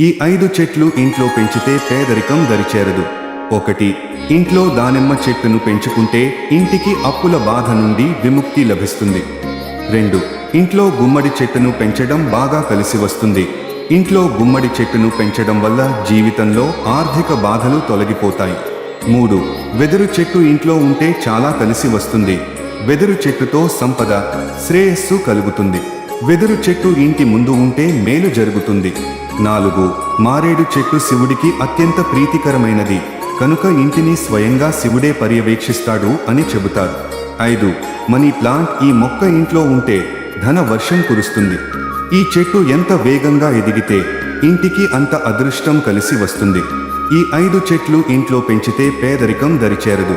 ఈ ఐదు చెట్లు ఇంట్లో పెంచితే పేదరికం దరిచేరదు. ఒకటి ఇంట్లో దానిమ్మ చెట్టును పెంచుకుంటే ఇంటికి అప్పుల బాధ నుండి విముక్తి లభిస్తుంది. రెండు ఇంట్లో గుమ్మడి చెట్టును పెంచడం బాగా కలిసి వస్తుంది. ఇంట్లో గుమ్మడి చెట్టును పెంచడం వల్ల జీవితంలో ఆర్థిక బాధలు తొలగిపోతాయి. మూడు వెదురు చెట్టు ఇంట్లో ఉంటే చాలా కలిసి వస్తుంది. వెదురు చెట్టుతో సంపద శ్రేయస్సు కలుగుతుంది. వెదురు చెట్టు ఇంటి ముందు ఉంటే మేలు జరుగుతుంది. నాలుగు మారేడు చెట్టు శివుడికి అత్యంత ప్రీతికరమైనది. కనుక ఇంటిని స్వయంగా శివుడే పర్యవేక్షిస్తాడు అని చెబుతారు. ఐదు మనీ ప్లాంట్ ఈ మొక్క ఇంట్లో ఉంటే ధన వర్షం కురుస్తుంది. ఈ చెట్టు ఎంత వేగంగా ఎదిగితే ఇంటికి అంత అదృష్టం కలిసి వస్తుంది. ఈ ఐదు చెట్లు ఇంట్లో పెంచితే పేదరికం దరిచేరదు.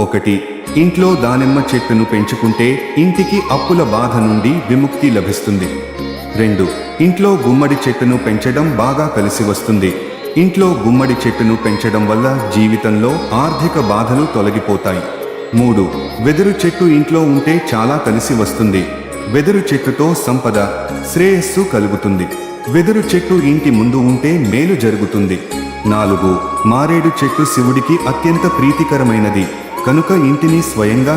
ఒకటి ఇంట్లో దానిమ్మ చెట్టును పెంచుకుంటే ఇంటికి అప్పుల బాధ నుండి విముక్తి లభిస్తుంది. రెండు ఇంట్లో గుమ్మడి చెట్టును పెంచడం బాగా కలిసి వస్తుంది. ఇంట్లో గుమ్మడి చెట్టును పెంచడం వల్ల జీవితంలో ఆర్థిక బాధలు తొలగిపోతాయి. మూడు వెదురు చెట్టు ఇంట్లో ఉంటే చాలా కలిసి వస్తుంది. వెదురు చెట్టుతో సంపద శ్రేయస్సు కలుగుతుంది. వెదురు చెట్టు ఇంటి ముందు ఉంటే మేలు జరుగుతుంది. నాలుగు మారేడు చెట్టు శివుడికి అత్యంత ప్రీతికరమైనది. కనుక ఇంటిని స్వయంగా